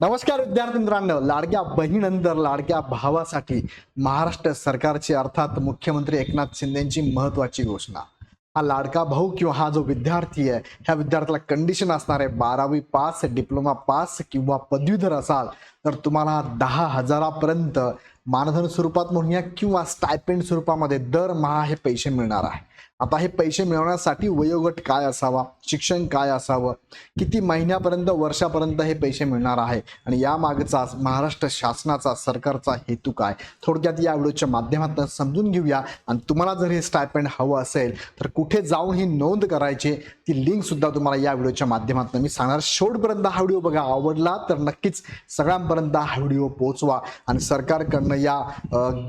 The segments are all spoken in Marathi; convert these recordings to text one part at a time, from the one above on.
नमस्कार विद्यार्थी मित्रांनो लाडक्या बहिणीनंतर लाडक्या भावासाठी महाराष्ट्र सरकारची अर्थात मुख्यमंत्री एकनाथ शिंदेची महत्वाची घोषणा. हा लाडका भाऊ किंवा हा जो विद्यार्थी आहे ह्या विद्यार्थ्याला कंडिशन असणार आहे बारावी पास डिप्लोमा पास किंवा पदवीधर असाल तर तुम्हाला दहा हजारापर्यंत मानधन स्वरूपात म्हणूया किंवा स्टायपेंड स्वरूपामध्ये दरमहा हे पैसे मिळणार आहे. आता हे पैसे मिळवण्यासाठी वयोगट काय असावा? शिक्षण काय असावं? किती महिन्यापर्यंत वर्षापर्यंत हे पैसे मिळणार आहे? आणि या मागचा महाराष्ट्र शासनाचा सरकारचा हेतू काय? थोडक्यात या व्हिडिओच्या माध्यमातून समजून घेऊया. आणि तुम्हाला जर हे स्टायपेंड हवं असेल तर कुठे जाऊन ही नोंद करायची ती लिंक सुद्धा तुम्हाला या व्हिडिओच्या माध्यमातून मी सांगणार. शेवटपर्यंत हा व्हिडिओ बघा. आवडला तर नक्कीच सगळ्यांपर्यंत हा व्हिडिओ पोहोचवा. आणि सरकारकडनं या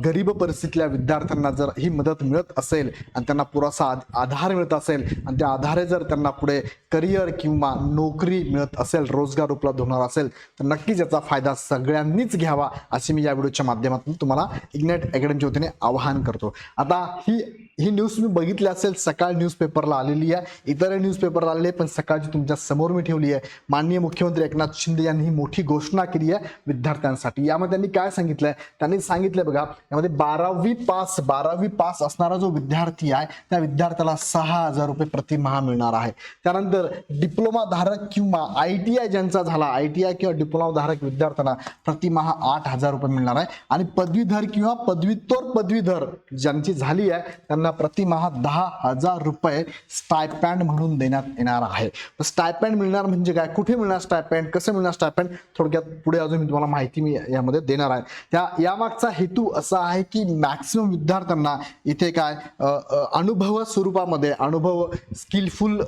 गरीब परिस्थितीतल्या विद्यार्थ्यांना जर ही मदत मिळत असेल आणि त्यांना पुरासा आधार मिळत असेल आणि त्या आधारे जर त्यांना पुढे करिअर किंवा नोकरी मिळत असेल रोजगार उपलब्ध होणार असेल तर नक्कीच याचा फायदा सगळ्यांनीच घ्यावा अशी मी या व्हिडिओच्या माध्यमातून तुम्हाला इग्नेट अकॅडमीच्या वतीने आवाहन करतो. आता ही ही न्यूज तुम्ही बघितली असेल सकाळ न्यूजपेपरला आलेली आहे. इतर न्यूजपेपरला आलेली आहे पण सकाळची तुमच्यासमोर मी ठेवली आहे. माननीय मुख्यमंत्री एकनाथ शिंदे यांनी ही मोठी घोषणा केली आहे विद्यार्थ्यांसाठी. यामध्ये त्यांनी काय सांगितलंय? त्यांनी सांगितलं बघा यामध्ये बारावी पास बारावी पास असणारा जो विद्यार्थी आहे त्या विद्यार्थ्याला सहा हजार रुपये प्रतिमहा मिळणार आहे. त्यानंतर डिप्लोमा धारक किंवा आय टी आय ज्यांचा झाला आय टी आय किंवा डिप्लोमा धारक विद्यार्थ्यांना प्रतिमहा आठ हजार रुपये मिळणार आहे. आणि पदवीधर किंवा पदव्युत्तर पदवीधर ज्यांची झाली आहे त्यांना प्रतिमहा दहा हजार रुपये स्टायपॅन्ड म्हणून देण्यात येणार आहे. स्टायपॅन्ड मिळणार म्हणजे काय? कुठे मिळणार स्टायपॅन्ड कसं मिळणार स्टायपॅन्ड थोडक्यात पुढे अजून मी तुम्हाला माहिती मी यामध्ये देणार आहे. त्या यामागचा हेतू असा आहे की मॅक्सिमम विद्यार्थ्यांना इथे काय अनुभव स्वरूपामध्ये अनुभव स्किलफुल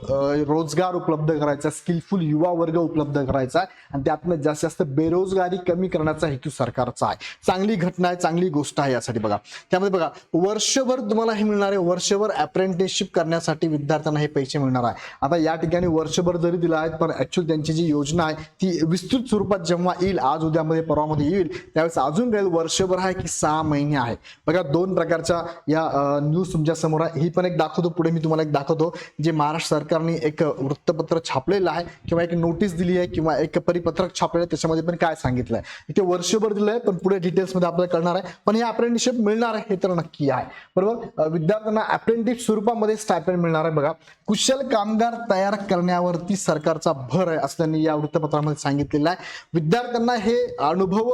रोजगार उपलब्ध करायचा स्किलफुल युवा वर्ग उपलब्ध करायचा आहे. आणि त्यातनं जास्तीत जास्त बेरोजगारी कमी करण्याचा हेतू सरकारचा आहे. चांगली घटना आहे चांगली गोष्ट आहे यासाठी बघा. त्यामध्ये बघा वर्षभर तुम्हाला हे मिळणार आहे वर्षभर अप्रेंटिसशिप करण्यासाठी विद्यार्थ्यांना हे पैसे मिळणार आहे. आता या ठिकाणी वर्षभर जरी दिला आहे पण ऍक्च्युअली त्यांची जी योजना आहे ती विस्तृत स्वरूपात जेव्हा येईल आज उद्यामध्ये परवामध्ये येईल त्यावेळेस अजून काही वर्षभर आहे की सहा महिने आहे. बघा दोन प्रकारच्या या न्यूज तुमच्यासमोर आहे. ही पण एक दाखवतो. पुढे मी तुम्हाला एक दाखवतो जे महाराष्ट्र सरकारने एक वृत्तपत्र छापलेलं आहे किंवा एक नोटीस दिली आहे किंवा एक परिपत्रक छापलेलं आहे त्याच्यामध्ये पण काय सांगितलं आहे. इथे वर्षभर दिलंय पण पुढे डिटेल्समध्ये आपल्याला कळणार आहे. पण हे अप्रेंटिसशिप मिळणार आहे हे तर नक्की आहे. बरोबर? विद्यार्थ्यांना अप्रेंटिस स्वरूपामध्ये स्टायपेंड मिळणार आहे बघा. कुशल कामगार तयार करण्यावरती सरकारचा भर आहे असं त्यांनी या वृत्तपत्रामध्ये सांगितलेलं आहे. विद्यार्थ्यांना हे अनुभव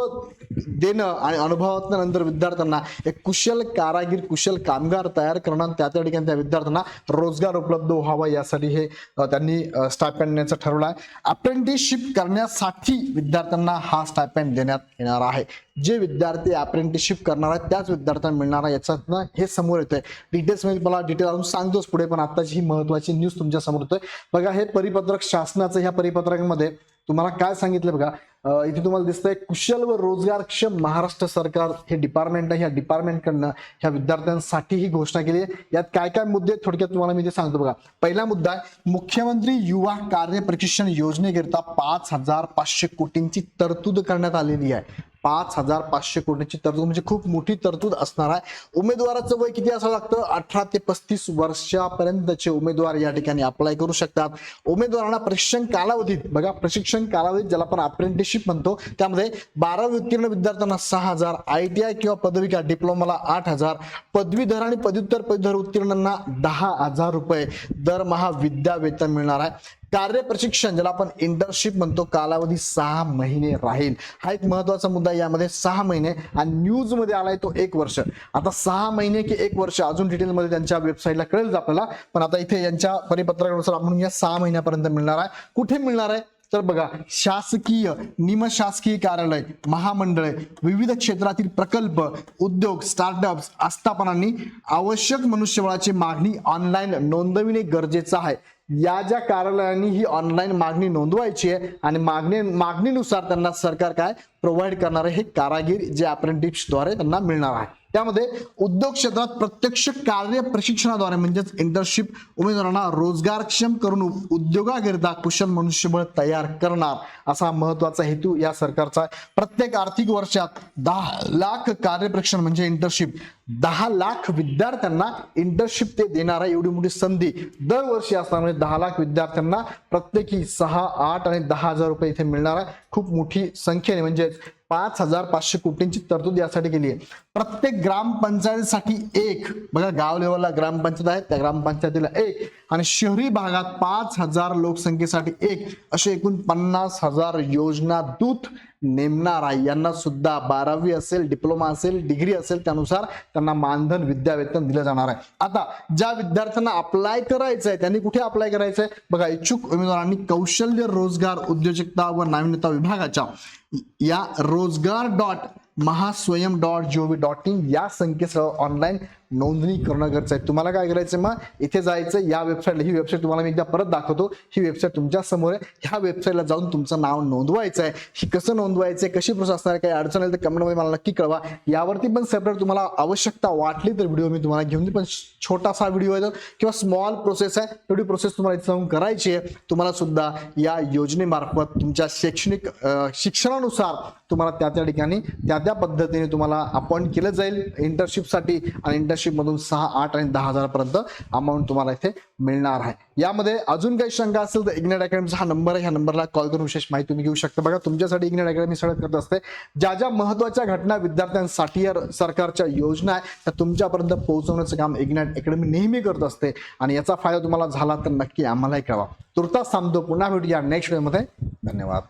देणं आणि अनुभवाच्या नंतर विद्यार्थ्यांना एक कुशल कारागीर कुशल कामगार तयार करणं त्या त्या ठिकाणी त्या विद्यार्थ्यांना रोजगार उपलब्ध व्हावा यासाठी हे त्यांनी स्टायपेंड देण्याचं ठरवलं आहे. अप्रेंटिसशिप करण्यासाठी विद्यार्थ्यांना हा स्टायपेंड देण्यात येणार आहे. जे विद्यार्थी अप्रेंटिसशिप करणार आहेत त्याच विद्यार्थ्यांना मिळणार आहे याच्यातनं हे समोर येतंय. डिटेल्समध्ये मला डिटेल अजून सांगतोच पुढे पण आताची ही महत्वाची न्यूज तुमच्यासमोर येतोय. बघा हे परिपत्रक शासनाचं ह्या परिपत्रकामध्ये तुम्हाला काय सांगितलं बघा इथे तुम्हाला दिसतंय कुशल व रोजगारक्षम महाराष्ट्र सरकार हे डिपार्टमेंट आहे. ह्या डिपार्टमेंटकडनं ह्या विद्यार्थ्यांसाठी ही घोषणा केली आहे. यात काय काय मुद्दे थोडक्यात तुम्हाला मी ते सांगतो बघा. पहिला मुद्दा आहे मुख्यमंत्री युवा कार्य प्रशिक्षण योजनेकरिता पाच हजार पाचशे कोटींची तरतूद करण्यात आलेली आहे. पाच हजार पाचशे कोटीची तरतूद म्हणजे खूप मोठी तरतूद असणार आहे. उमेदवाराचं वय किती असावं लागतं? अठरा ते पस्तीस वर्षापर्यंतचे उमेदवार या ठिकाणी अप्लाय करू शकतात. उमेदवारांना प्रशिक्षण कालावधीत बघा प्रशिक्षण कालावधीत ज्याला आपण अप्रेंटिसशिप म्हणतो त्यामध्ये बारावी उत्तीर्ण विद्यार्थ्यांना सहा हजार आय टी आय किंवा पदविका डिप्लोमाला आठ हजार पदवीधर आणि पदव्युत्तर पदवीधर उत्तीर्णांना दहा हजार रुपये दरमहा विद्या वेतन मिळणार आहे. कार्य प्रशिक्षण ज्याला आपण इंटर्नशिप म्हणतो कालावधी सहा महिने राहील. हा एक महत्त्वाचा मुद्दा यामध्ये सहा महिने आणि न्यूजमध्ये आलाय तो एक वर्ष. आता सहा महिने की एक वर्ष अजून डिटेल मध्ये त्यांच्या वेबसाईटला कळेल आपल्याला. पण आता इथे यांच्या परिपत्रकानुसार आपण या सहा महिन्यापर्यंत मिळणार आहे. कुठे मिळणार आहे? तर बघा शासकीय निमशासकीय कार्यालय महामंडळे विविध क्षेत्रातील प्रकल्प उद्योग स्टार्टअप्स आस्थापनांनी आवश्यक मनुष्यबळाची मागणी ऑनलाईन नोंदविणे गरजेचं आहे. या ज्या कार्यालयांनी ही ऑनलाईन मागणी नोंदवायची आहे आणि मागणी मागणीनुसार त्यांना सरकार काय प्रोव्हाइड करणार आहे हे कारागीर जे अप्रेंटिसद्वारे त्यांना मिळणार आहे. त्यामध्ये उद्योग क्षेत्रात प्रत्यक्ष कार्य प्रशिक्षणाद्वारे म्हणजेच इंटर्नशिप उमेदवारांना रोजगारक्षम करून उद्योगाकरिता कुशल मनुष्यबळ तयार करणार असा महत्त्वाचा हेतू या सरकारचा. आहे प्रत्येक आर्थिक वर्षात दहा लाख कार्यप्रशिक्षण म्हणजे इंटर्नशिप दहा लाख विद्यार्थ्यांना इंटर्नशिप ते देणार आहे एवढी मोठी संधी दरवर्षी असणार म्हणजे दहा लाख विद्यार्थ्यांना प्रत्येकी सहा आठ आणि दहा हजार रुपये इथे मिळणार आहे. खूप मोठी संख्येने म्हणजेच पाच हजार पाचशे कोटींची तरतूद यासाठी केली आहे. प्रत्येक ग्रामपंचायतीसाठी एक बघा गाव लेवलला ग्रामपंचायत आहे त्या ग्रामपंचायतीला एक आणि शहरी भागात पाच हजार लोकसंख्येसाठी एक असे एकूण पन्नास हजार योजना दूत नेमणार यांना सुद्धा बारावी असेल डिप्लोमा असेल डिग्री असेल त्यानुसार त्यांना मानधन विद्यावेतन दिलं जाणार आहे. आता ज्या विद्यार्थ्यांना अप्लाय करायचं आहे त्यांनी कुठे अप्लाय करायचं आहे बघा इच्छुक उमेदवारांनी कौशल्य रोजगार उद्योजकता व नाविन्यता विभागाच्या या रोजगार dot Mahaswayam dot G O V dot in या संकेतस्थळावर ऑनलाईन नोंदणी करणं गरजेचं आहे. तुम्हाला काय करायचं मग? इथे जायचं या वेबसाईटला ही वेबसाईट तुम्हाला मी एकदा परत दाखवतो. ही वेबसाईट तुमच्यासमोर आहे. ह्या वेबसाईटला जाऊन तुमचं नाव नोंदवायचं आहे. ही कसं नोंदवायचं आहे कशी प्रोसेस असणार काही अडचण आली तर कमेंटमध्ये मला नक्की कळवा. यावरती पण सेपरेट तुम्हाला आवश्यकता वाटली तर व्हिडिओ मी तुम्हाला घेऊन पण छोटासा व्हिडिओ आहे किंवा स्मॉल प्रोसेस आहे तेवढी प्रोसेस तुम्हाला इथे जाऊन करायची आहे. तुम्हाला सुद्धा या योजनेमार्फत तुमच्या शैक्षणिक शिक्षणानुसार तुम्हाला त्या त्या ठिकाणी त्या त्या पद्धतीने तुम्हाला अपॉइंट केलं जाईल. इंटर्नशिपसाठी आणि इंटर मधून सहा आठ आणि दहा हजारपर्यंत अमाऊंट तुम्हाला इथे मिळणार आहे. यामध्ये अजून काही शंका असेल तर इग्नेट अकॅडमीचा हा नंबर आहे. ह्या नंबरला कॉल करून विशेष माहिती तुम्ही घेऊ शकता. बघा तुमच्यासाठी इग्नेट अकॅडमी सगळं करत असते. ज्या ज्या महत्त्वाच्या घटना विद्यार्थ्यांसाठी सरकारच्या योजना आहे त्या तुमच्यापर्यंत पोहोचवण्याचं काम इग्नेट अकॅडमी नेहमी करत असते. आणि याचा फायदा तुम्हाला झाला तर नक्की आम्हालाही कळवा. तुर्तास थांबतो. पुन्हा भेटूया नेक्स्टमध्ये. धन्यवाद.